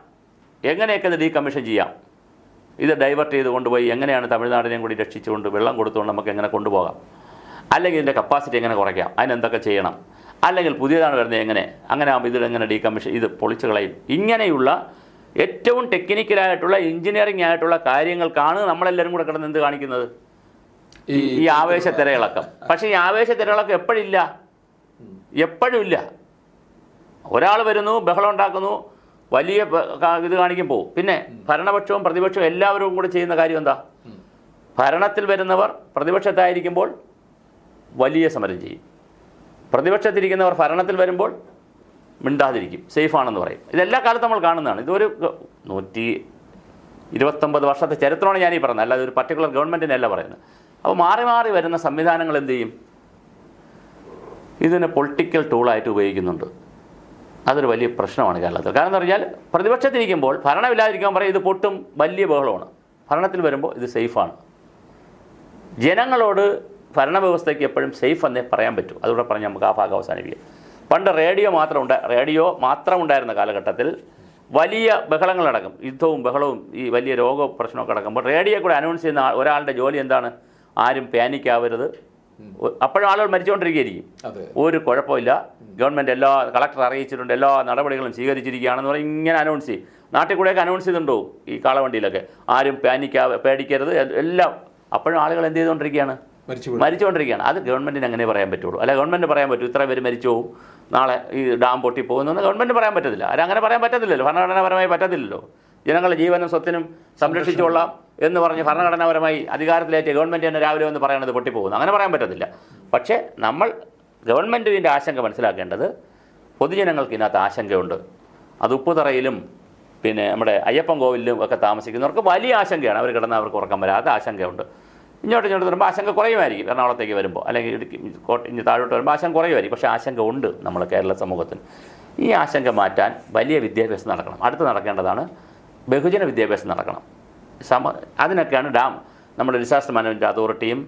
എങ്ങനെയൊക്കെ ഇത് ഡീകമ്മീഷൻ ചെയ്യാം? ഇത് ഡൈവേർട്ട് ചെയ്ത് കൊണ്ടുപോയി എങ്ങനെയാണ് തമിഴ്നാടിനെയും കൂടി രക്ഷിച്ചുകൊണ്ട് വെള്ളം കൊടുത്തുകൊണ്ട് നമുക്ക് എങ്ങനെ കൊണ്ടുപോകാം? അല്ലെങ്കിൽ ഇതിന്റെ കപ്പാസിറ്റി എങ്ങനെ കുറയ്ക്കാം? അതിനെന്തൊക്കെ ചെയ്യണം? അല്ലെങ്കിൽ പുതിയതാണ് വരുന്നത് എങ്ങനെ? അങ്ങനെ ആകുമ്പോൾ ഇതിൽ എങ്ങനെ ഡീകമ്മീഷൻ ഇത് പൊളിച്ചു കളയും. ഇങ്ങനെയുള്ള ഏറ്റവും ടെക്നിക്കലായിട്ടുള്ള എഞ്ചിനീയറിംഗ് ആയിട്ടുള്ള കാര്യങ്ങൾക്കാണ് നമ്മളെല്ലാവരും കൂടെ കിടന്ന് എന്ത് കാണിക്കുന്നത്? ഈ ഈ ആവേശ തിരയിളക്കം പക്ഷേ ഈ ആവേശ തിരയിളക്കം എപ്പോഴില്ല? എപ്പോഴും ഇല്ല. ഒരാൾ വരുന്നു ബഹളം ഉണ്ടാക്കുന്നു വലിയ ഇത് കാണിക്കുമ്പോൾ പിന്നെ ഭരണപക്ഷവും പ്രതിപക്ഷവും എല്ലാവരും കൂടെ ചെയ്യുന്ന കാര്യം എന്താ? ഭരണത്തിൽ വരുന്നവർ പ്രതിപക്ഷത്തായിരിക്കുമ്പോൾ വലിയ സമരം ചെയ്യും. പ്രതിപക്ഷത്തിരിക്കുന്നവർ ഭരണത്തിൽ വരുമ്പോൾ മിണ്ടാതിരിക്കും. സേഫാണെന്ന് പറയും. ഇതെല്ലാ കാലത്തും നമ്മൾ കാണുന്നതാണ്. ഇതൊരു നൂറ്റി ഇരുപത്തൊമ്പത് വർഷത്തെ ചരിത്രമാണ് ഞാനീ പറയുന്നത്. അല്ലാതെ ഒരു പർട്ടിക്കുലർ ഗവൺമെന്റിനല്ല പറയുന്നത്. അപ്പോൾ മാറി മാറി വരുന്ന സംവിധാനങ്ങൾ എന്ത് ചെയ്യും? ഇതിനെ പൊളിറ്റിക്കൽ ടൂളായിട്ട് ഉപയോഗിക്കുന്നുണ്ട്. അതൊരു വലിയ പ്രശ്നമാണ് കേരളത്തിൽ. കാരണം എന്ന് പറഞ്ഞാൽ പ്രതിപക്ഷത്തിരിക്കുമ്പോൾ ഭരണമില്ലാതിരിക്കാൻ പറയും ഇത് പൊട്ടും വലിയ ബഹളമാണ്. ഭരണത്തിൽ വരുമ്പോൾ ഇത് സേഫാണ്. ജനങ്ങളോട് ഭരണവ്യവസ്ഥയ്ക്ക് എപ്പോഴും സേഫ് എന്നേ പറയാൻ പറ്റൂ. അതുകൂടെ പറഞ്ഞ് നമുക്ക് ആ ഭാഗം അവസാനിപ്പിക്കാം. പണ്ട് റേഡിയോ മാത്രം ഉണ്ടാ റേഡിയോ മാത്രം ഉണ്ടായിരുന്ന കാലഘട്ടത്തിൽ വലിയ ബഹളങ്ങളടക്കം യുദ്ധവും ബഹളവും ഈ വലിയ രോഗ പ്രശ്നമൊക്കെ അടക്കുമ്പോൾ റേഡിയോ കൂടെ അനൗൺസ് ചെയ്യുന്ന ഒരാളുടെ ജോലി എന്താണ്? ആരും പാനിക്കാവരുത് അപ്പോഴും ആളുകൾ മരിച്ചുകൊണ്ടിരിക്കുകയായിരിക്കും. ഒരു കുഴപ്പമില്ല. ഗവൺമെന്റ് എല്ലാ കളക്ടർ അറിയിച്ചിട്ടുണ്ട് എല്ലാ നടപടികളും സ്വീകരിച്ചിരിക്കുകയാണെന്ന് പറഞ്ഞ് ഇങ്ങനെ അനൗൺസ് ചെയ്യും. നാട്ടിൽ കൂടെയൊക്കെ അനൗൺസ് ചെയ്തിട്ടുണ്ടോ ഈ കാളവണ്ടിയിലൊക്കെ? ആരും പാനിക്കാ പേടിക്കരുത്. എല്ലാം. അപ്പോഴും ആളുകൾ എന്ത് ചെയ്തുകൊണ്ടിരിക്കുകയാണ്. മരിച്ചുകൊണ്ടിരിക്കുകയാണ്. അത് ഗവൺമെന്റിന് അങ്ങനെ പറയാൻ പറ്റുള്ളൂ. അല്ല ഗവൺമെന്റ് പറയാൻ പറ്റൂ. ഇത്ര പേര് മരിച്ചു പോകും നാളെ ഈ ഡാം പൊട്ടി പോകുമെന്ന് ഗവൺമെന്റ് പറയാൻ പറ്റത്തില്ല. അങ്ങനെ പറയാൻ പറ്റത്തില്ലല്ലോ. ഭരണഘടനാപരമായി പറ്റത്തില്ലല്ലോ. ജനങ്ങളുടെ ജീവനും സ്വത്തിനും സംരക്ഷിച്ചുകൊള്ളാം എന്ന് പറഞ്ഞ് ഭരണഘടനാപരമായി അധികാരത്തിലേറ്റ് ഗവൺമെന്റ് തന്നെ രാവിലെ വന്ന് പറയണത് പൊട്ടിപ്പോകുന്നു. അങ്ങനെ പറയാൻ പറ്റത്തില്ല. പക്ഷേ നമ്മൾ ഗവൺമെന്റിന്റെ ആശങ്ക മനസ്സിലാക്കേണ്ടത് പൊതുജനങ്ങൾക്ക് ഇതിനകത്ത് ആശങ്കയുണ്ട്. അത് ഉപ്പുതറയിലും പിന്നെ നമ്മുടെ അയ്യപ്പൻ കോവിലിലും ഒക്കെ താമസിക്കുന്നവർക്ക് വലിയ ആശങ്കയാണ്. അവർ കിടന്ന് അവർക്ക് ഉറക്കം വരാത്ത ആശങ്കയുണ്ട്. ഇങ്ങോട്ട് ഇങ്ങോട്ട് വരുമ്പോൾ ആശങ്ക കുറയുമായിരിക്കും. എറണാകുളത്തേക്ക് വരുമ്പോൾ അല്ലെങ്കിൽ ഇടുക്കി കോട്ട ഇനി താഴോട്ട് വരുമ്പോൾ ആശങ്ക കുറയുമായിരിക്കും. പക്ഷേ ആശങ്ക ഉണ്ട് നമ്മൾ കേരള സമൂഹത്തിന്. ഈ ആശങ്ക മാറ്റാൻ വലിയ വിദ്യാഭ്യാസം നടക്കണം. അടുത്ത് നടക്കേണ്ടതാണ് ബഹുജന വിദ്യാഭ്യാസം നടക്കണം. സമ അതിനൊക്കെയാണ് ഡാം. നമ്മുടെ ഡിസാസ്റ്റർ മാനേജ്മെന്റ് അതോറിറ്റിയും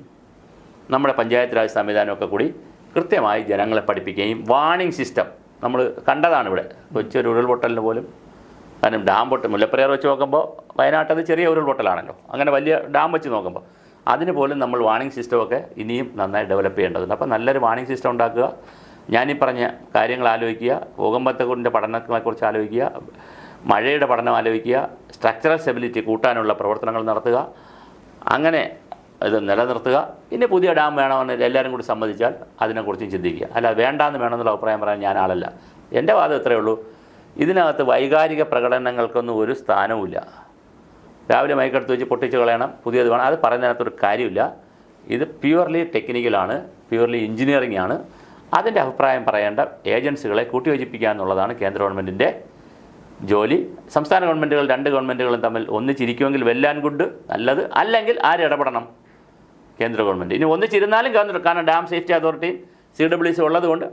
നമ്മുടെ പഞ്ചായത്ത് രാജ് സംവിധാനമൊക്കെ കൂടി കൃത്യമായി ജനങ്ങളെ പഠിപ്പിക്കുകയും വാണിംഗ് സിസ്റ്റം നമ്മൾ കണ്ടതാണ് ഇവിടെ കൊച്ചി ഒരു ഉരുൾപൊട്ടലിന് പോലും കാരണം ഡാം പൊട്ട് മുല്ലപ്പെരിയാർ വെച്ച് നോക്കുമ്പോൾ വയനാട്ടത് ചെറിയ ഉരുൾപൊട്ടലാണല്ലോ. അങ്ങനെ വലിയ ഡാം വെച്ച് നോക്കുമ്പോൾ അതിന് പോലും നമ്മൾ വാണിംഗ് സിസ്റ്റമൊക്കെ ഇനിയും നന്നായി ഡെവലപ്പ് ചെയ്യേണ്ടതുണ്ട്. അപ്പോൾ നല്ലൊരു വാണിംഗ് സിസ്റ്റം ഉണ്ടാക്കുക. ഞാനീ പറഞ്ഞ കാര്യങ്ങൾ ആലോചിക്കുക. ഭൂകമ്പത്തെക്കുറിന്റെ പഠനത്തെക്കുറിച്ച് ആലോചിക്കുക. മഴയുടെ പഠനം ആലോചിക്കുക. സ്ട്രക്ചറൽ സ്റ്റെബിലിറ്റി കൂട്ടാനുള്ള പ്രവർത്തനങ്ങൾ നടത്തുക. അങ്ങനെ ഇത് നിലനിർത്തുക. പിന്നെ പുതിയ ഡാം വേണമെന്ന് എല്ലാവരും കൂടി സമ്മതിച്ചാൽ അതിനെക്കുറിച്ചും ചിന്തിക്കുക. അല്ല വേണ്ടാന്ന് വേണമെന്നുള്ള അഭിപ്രായം പറയാൻ ഞാൻ ആളല്ല. എന്റെ വാദം ഇത്രയേ ഉള്ളൂ. ഇതിനകത്ത് വൈകാരിക പ്രകടനങ്ങൾക്കൊന്നും ഒരു സ്ഥാനവുമില്ല. രാവിലെ മൈക്കെടുത്ത് വെച്ച് പൊട്ടിച്ച് കളയണം. പുതിയത് വേണം. അത് പറയുന്നതിനകത്തൊരു കാര്യമില്ല. ഇത് പ്യുവർലി ടെക്നിക്കലാണ് പ്യുവർലി എഞ്ചിനീയറിംഗ് ആണ്. അതിന്റെ അഭിപ്രായം പറയേണ്ട ഏജൻസികളെ കൂട്ടിയോജിപ്പിക്കുക എന്നുള്ളതാണ് കേന്ദ്ര ഗവൺമെന്റിന്റെ ജോലി. സംസ്ഥാന ഗവൺമെന്റുകൾ രണ്ട് ഗവൺമെന്റുകളും തമ്മിൽ ഒന്നിച്ചിരിക്കുമെങ്കിൽ ആൻഡ് ഗുഡ് നല്ലത്. അല്ലെങ്കിൽ ആര് ഇടപെടണം? കേന്ദ്ര ഗവൺമെന്റ് ഇനി ഒന്നിച്ചിരുന്നാലും കേന്ദ്ര കാരണം ഡാം സേഫ്റ്റി അതോറിറ്റിയും സി ഡബ്ല്യു സി ഉള്ളതുകൊണ്ട്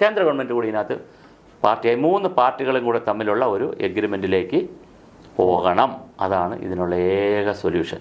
കേന്ദ്ര ഗവൺമെന്റ് കൂടി ഇതിനകത്ത് പാർട്ടിയായി മൂന്ന് പാർട്ടികളും കൂടെ തമ്മിലുള്ള ഒരു എഗ്രിമെന്റിലേക്ക് പോകണം. അതാണ് ഇതിനുള്ള ഏക സൊല്യൂഷൻ